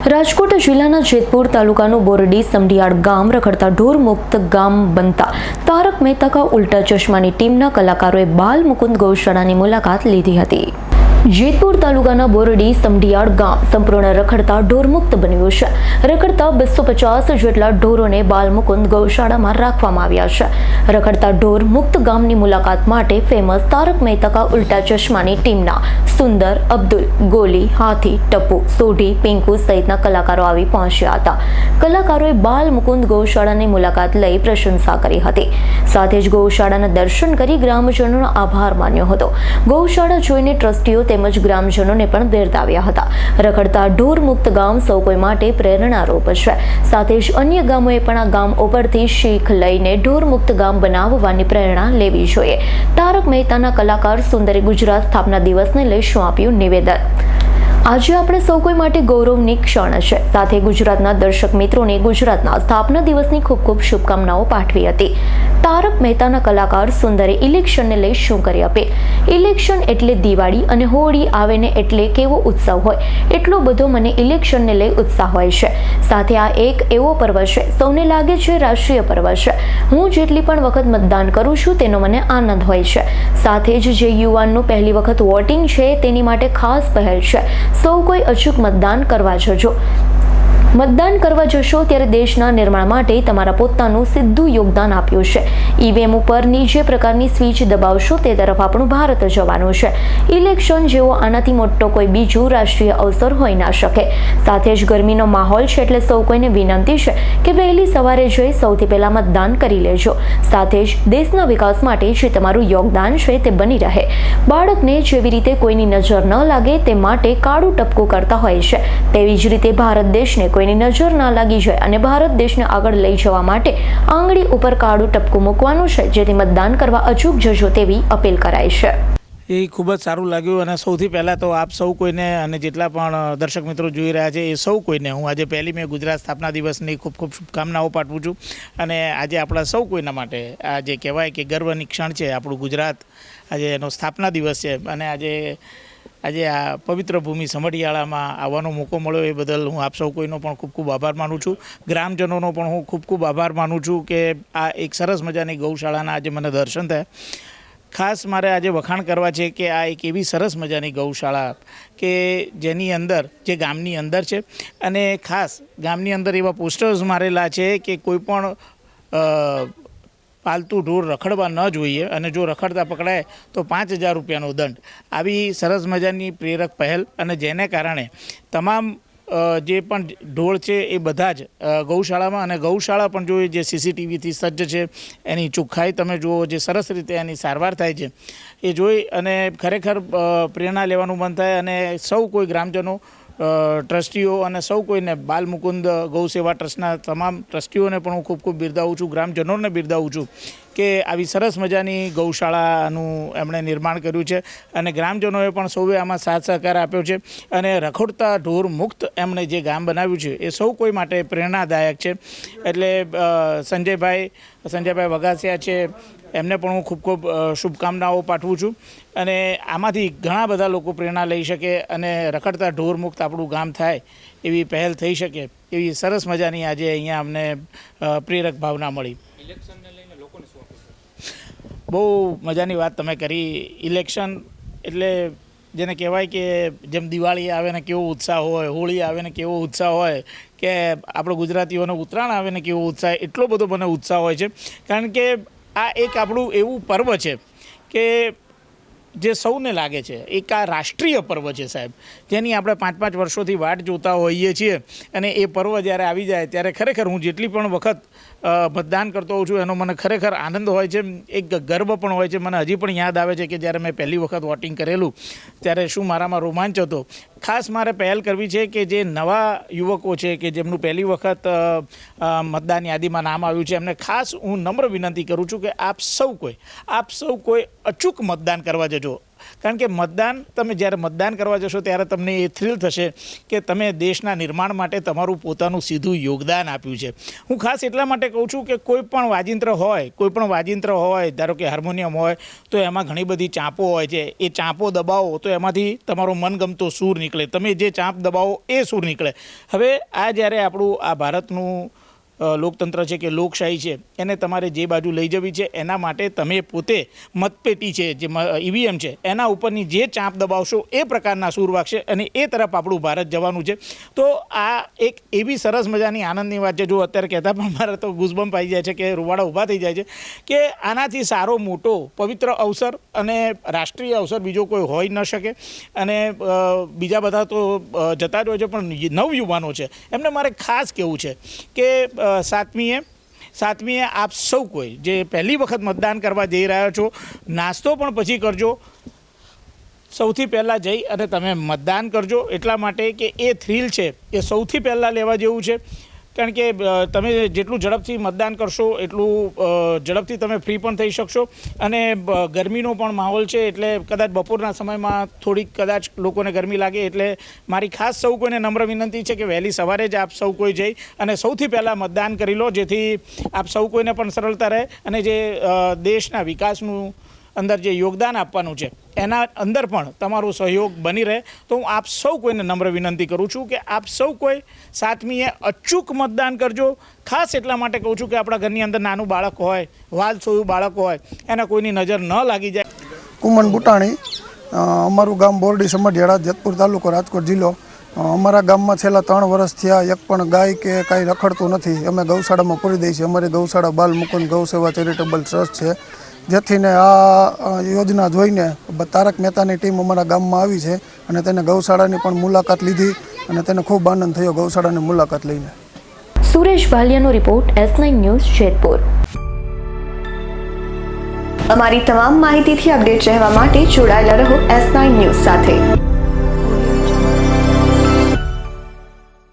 રાજકોટ જિલ્લાના જેતપુર તાલુકાનું બોરડી સમઢિયાળ ગામ રખડતા ઢોર મુક્ત ગામ બનતા તારક મહેતા કા ઉલ્ટા ચશ્માની ટીમના કલાકારોએ બાલ મુકુંદ ગૌશાળાની મુલાકાત લીધી હતી. જેતપુર તાલુકાના બોરડી સમઢિયાળ ગામ સંપૂર્ણ રખડતા ઢોરમુક્ત બન્યું છે. રખડતા બસો પચાસ જેટલા ઢોરોને બાલમુકુંદ ગૌશાળામાં રાખવામાં આવ્યા છે. રખડતા ઢોર મુક્ત ગામની મુલાકાત માટે ફેમસ તારક મહેતા કા ઉલ્ટા ચશ્માની ટીમના સુંદર, અબ્દુલ, ગોલી, હાથી, ટપ્પુ, સોઢી, પિંકુ સહિતના કલાકારો આવી પહોંચ્યા હતા. કલાકારોએ બાલમુકુંદ ગૌશાળાની મુલાકાત લઈ પ્રશંસા કરી હતી. સાથે જ ગૌશાળાના દર્શન કરી ગ્રામજનોનો આભાર માન્યો હતો. ગૌશાળા જોઈને ટ્રસ્ટીઓ તેમજ ગ્રામજનોને પણ બિરદાવ્યા હતા. રખડતા ઢોર મુક્ત ગામ સૌ કોઈ માટે પ્રેરણારૂપ છે. સાથે જ અન્ય ગામોએ પણ આ ગામ ઉપરથી શીખ લઈને ઢોર મુક્ત ગામ બનાવવાની પ્રેરણા લેવી જોઈએ. તારક મહેતાના કલાકાર સુંદરી ગુજરાત સ્થાપના દિવસને લઈ શું આપ્યું નિવેદન? આજે આપણે સૌ કોઈ માટે ગૌરવની ક્ષણ છે. સાથે ગુજરાતના દર્શક મિત્રોને ગુજરાતના સ્થાપના દિવસની ખૂબ ખૂબ શુભકામનાઓ પાઠવી હતી. તારક મહેતાના કલાકાર સુંદરે ઇલેક્શનને લઈ શું કરી આપે? ઇલેક્શન એટલે દિવાળી અને હોળી આવે ને એટલે કેવો ઉત્સવ હોય? એટલો બધો મને ઇલેક્શનને લઈ ઉત્સાહ હોય છે. સાથે આ એક એવો પર્વ છે, સૌને લાગે છે રાષ્ટ્રીય પર્વ છે. હું જેટલી પણ વખત મતદાન કરું છું તેનો મને આનંદ હોય છે. સાથે જ જે યુવાનનું પહેલી વખત વોટિંગ છે તેની માટે ખાસ પહેલ છે. સૌ કોઈ અચૂક મતદાન કરવા જજો. મતદાન કરવા જશો ત્યારે દેશના નિર્માણ માટે તમારા પોતાનું સીધું યોગદાન આપ્યું છે. ઈવીએમ ઉપરની જે પ્રકારની સ્વિચ દબાવશો તે તરફ આપણું ભારત જવાનું છે. ઇલેક્શન જેવો આનાથી મોટો કોઈ બીજું રાષ્ટ્રીય અવસર હોઈ ના શકે. સાથે જ ગરમીનો માહોલ છે એટલે સૌ કોઈને વિનંતી છે કે વહેલી સવારે જઈ સૌથી પહેલાં મતદાન કરી લેજો. સાથે જ દેશના વિકાસ માટે જે તમારું યોગદાન છે તે બની રહે. બાળકને જેવી રીતે કોઈની નજર ન લાગે તે માટે કાળું ટપકું કરતા હોય છે. તેવી જ રીતે ભારત દેશને કોઈની નજર ના લાગી જાય અને ભારત દેશને આગળ લઈ જવા માટે આંગળી ઉપર કાળું ટપકું મૂકવાનું છે, જેથી મતદાન કરવા અચૂક જજો તેવી અપીલ કરાય છે. એ ખૂબ જ સારું લાગ્યું અને સૌથી પહેલાં તો આપ સૌ કોઈને અને જેટલા પણ દર્શક મિત્રો જોઈ રહ્યા છે, એ સૌ કોઈને હું આજે પહેલી મેં ગુજરાત સ્થાપના દિવસની ખૂબ ખૂબ શુભકામનાઓ પાઠવું છું અને આજે આપણા સૌ કોઈના માટે આ જે કહેવાય કે ગર્વની ક્ષણ છે આપણું ગુજરાત આજે એનો સ્થાપના દિવસ છે અને આજે આજે આ પવિત્ર ભૂમિ સમઢિયાળામાં આવવાનો મોકો મળ્યો એ બદલ હું આપ સૌ કોઈનો પણ ખૂબ ખૂબ આભાર માનું છું. ગ્રામજનોનો પણ હું ખૂબ ખૂબ આભાર માનું છું કે આ એક સરસ મજાની ગૌશાળાના આજે મને દર્શન થયા. ખાસ મારે આજે વખાણ કરવા છે કે આ એક એવી સરસ મજાની ગૌશાળા કે જેની અંદર, જે ગામની અંદર છે. અને ખાસ ગામની અંદર એવા પોસ્ટર્સ મારેલા છે કે કોઈ પણ પાલતુ ઢોર રખડવા ન જોઈએ અને જો રખડતા પકડાય તો પાંચ હજાર રૂપિયાનો દંડ. આવી સરસ મજાની પ્રેરક પહેલ અને જેને કારણે તમામ જે પણ ઢોળ છે એ બધા જ ગૌશાળામાં અને ગૌશાળા પણ જોઈએ જે સીસીટીવીથી સજ્જ છે, એની ચોખ્ખાઈ તમે જુઓ જે સરસ રીતે એની સારવાર થાય છે, એ જોઈ અને ખરેખર પ્રેરણા લેવાનું મન થાય અને સૌ કોઈ ગ્રામજનો ટ્રસ્ટીઓ અને સૌ કોઈને બાલ મુકુંદ ગૌ સેવા ટ્રસ્ટના તમામ ટ્રસ્ટીઓને પણ હું ખૂબ ખૂબ બિરદાવું છું, ગ્રામજનોને બિરદાવું છું. કે આવી સરસ મજાની ગૌશાળાનું એમણે નિર્માણ કર્યું છે અને ગ્રામજનોએ પણ સૌએ આમાં સાથ સહકાર આપ્યો છે અને રખોડતા ઢોર મુક્ત એમણે જે ગામ બનાવ્યું છે એ સૌ કોઈ માટે પ્રેરણાદાયક છે. એટલે સંજયભાઈ સંજયભાઈ વઘાસિયા છે, એમને પણ હું ખૂબ ખૂબ શુભકામનાઓ પાઠવું છું અને આમાંથી ઘણા બધા લોકો પ્રેરણા લઈ શકે અને રખડતા ઢોર મુક્ત આપણું ગામ થાય એવી પહેલ થઈ શકે એવી સરસ મજાની આજે અહીંયા અમને પ્રેરક ભાવના મળી. બહુ મજાની વાત તમે કરી. ઇલેક્શન એટલે જેને કહેવાય કે જેમ દિવાળી આવે ને કેવો ઉત્સાહ હોય, હોળી આવે ને કેવો ઉત્સાહ હોય, કે આપણો ગુજરાતીઓનો ઉત્તરાયણ આવે ને કેવો ઉત્સાહ, એટલો બધો મને ઉત્સાહ હોય છે. કારણ કે આ એક આપણું એવું પર્વ છે કે જે સૌને લાગે છે. એક આ રાષ્ટ્રીય પર્વ છે સાહેબ. જેની આપણે પાંચ પાંચ વર્ષોથી વાટ જોતા હોઈએ છીએ અને એ પર્વ જ્યારે આવી જાય ત્યારે ખરેખર હું જેટલી પણ વખત મતદાન કરતો હોઉં છું. એનો મને ખરેખર આનંદ હોય છે. એક ગર્વ પણ હોય છે. મને હજી પણ યાદ આવે છે કે જ્યારે મેં પહેલી વખત વોટિંગ કરેલું, ત્યારે શું મારામાં રોમાંચ હતો. ખાસ મારે પહેલ કરવી છે કે જે નવા યુવકો છે કે જેમનું પહેલી વખત મતદાન યાદીમાં નામ આવ્યું છે, એમને ખાસ હું નમ્ર વિનંતી કરું છું કે આપ સૌ કોઈ, આપ સૌ કોઈ અચૂક મતદાન કરવા જજો. કારણ કે મતદાન, તમે જ્યારે મતદાન કરવા જશો ત્યારે તમને એ થ્રિલ થશે કે તમે દેશના નિર્માણ માટે તમારું પોતાનું સીધું યોગદાન આપ્યું છે. હું ખાસ એટલા માટે કહું છું કે કોઈ પણ વાજિંત્ર હોય, કોઈ પણ વાજિંત્ર હોય, ધારો કે હાર્મોનિયમ હોય, તો એમાં ઘણી બધી ચાંપો હોય છે. એ ચાંપો દબાવો તો એમાંથી તમારો મનગમતો સૂર નીકળે. તમે જે ચાંપ દબાવો એ સૂર નીકળે. હવે આ જ્યારે આપણું આ ભારતનું લોકતંત્ર છે કે લોકશાહી છે, એને તમારે જે બાજુ લઈ જવી છે, એના માટે તમે પોતે મતપેટી છે, જે ઈવીએમ છે, એના ઉપરની જે ચાંપ દબાવશો, એ પ્રકારના સૂર વાગશે અને એ તરફ આપણું ભારત જવાનું છે. તો આ એક એવી સરસ મજાની આનંદની વાત છે, જો અત્યારે કહેતા પણ મારે તો ગુઝબમ્પ આવી જાય છે કે રૂવાડા ઊભા થઈ જાય છે, કે આનાથી સારો મોટો પવિત્ર અવસર અને રાષ્ટ્રીય અવસર બીજો કોઈ હોઈ ન શકે. અને બીજા બધા તો જતા જ હોય છે, પણ નવયુવાનો છે. એમને મારે ખાસ કહેવું છે કે સાતમીએ. સાતમીએ આપ સૌ કોઈ જે પહેલી વખત મતદાન કરવા જઈ રહ્યા છો, નાસ્તો પણ પછી કરજો. સૌથી પહેલાં જઈ અને તમે મતદાન કરજો. એટલા માટે કે એ થ્રિલ છે, એ સૌથી પહેલાં લેવા જેવું છે. કારણ કે તમે જેટલું ઝડપથી મતદાન કરશો, એટલું ઝડપથી તમે ફ્રી પણ થઈ શકશો. અને ગરમીનો પણ માહોલ છે, એટલે કદાચ બપોરના સમયમાં થોડીક કદાચ લોકોને ગરમી લાગે, એટલે મારી ખાસ સૌ કોઈને નમ્ર વિનંતી છે કે વહેલી સવારે જ આપ સૌ કોઈ જઈ અને સૌથી પહેલાં મતદાન કરી લો, જેથી આપ સૌ કોઈને પણ સરળતા રહે અને જે દેશના વિકાસનું અંદર જે યોગદાન આપવાનું છે, એના અંદર પણ તમારો સહયોગ બની રહે. તો હું આપ સૌ કોઈને નમ્ર વિનંતી કરું છું કે આપ સૌ કોઈ સાતમીએ અચૂક મતદાન કરજો. ખાસ એટલા માટે કહું છું કે આપણા ઘરની અંદર નાનું બાળક હોય વાલ સોયું બાળક હોય, એના કોઈની નજર ન લાગી જાય. કુમન બુટાણી અમારું ગામ બોરડી સમઢિયાળા, જેતપુર તાલુકો રાજકોટ જિલ્લો. અમારા ગામમાં છેલ્લા ત્રણ વર્ષ થયા એક પણ ગાય કે કાંઈ રખડતું નથી. અમે ગૌશાળામાં પૂરી દઈએ છીએ. અમારી ગૌશાળા બાલ મુકુંદ ગૌ સેવા ચેરિટેબલ ટ્રસ્ટ છે. જેથી ને આ યોજના જોઈને તારક મહેતાની ટીમ અમારા ગામમાં આવી છે અને તેને ગૌશાળાની પણ મુલાકાત લીધી અને તેને ખૂબ આનંદ થયો ગૌશાળાની મુલાકાત લઈને. Suresh ભાલિયાનો report S nine news Jetpur અમારી તમામ માહિતીથી અપડેટ રહેવા માટે જોડાયેલા રહો એસ નાઇન ન્યૂઝ સાથે.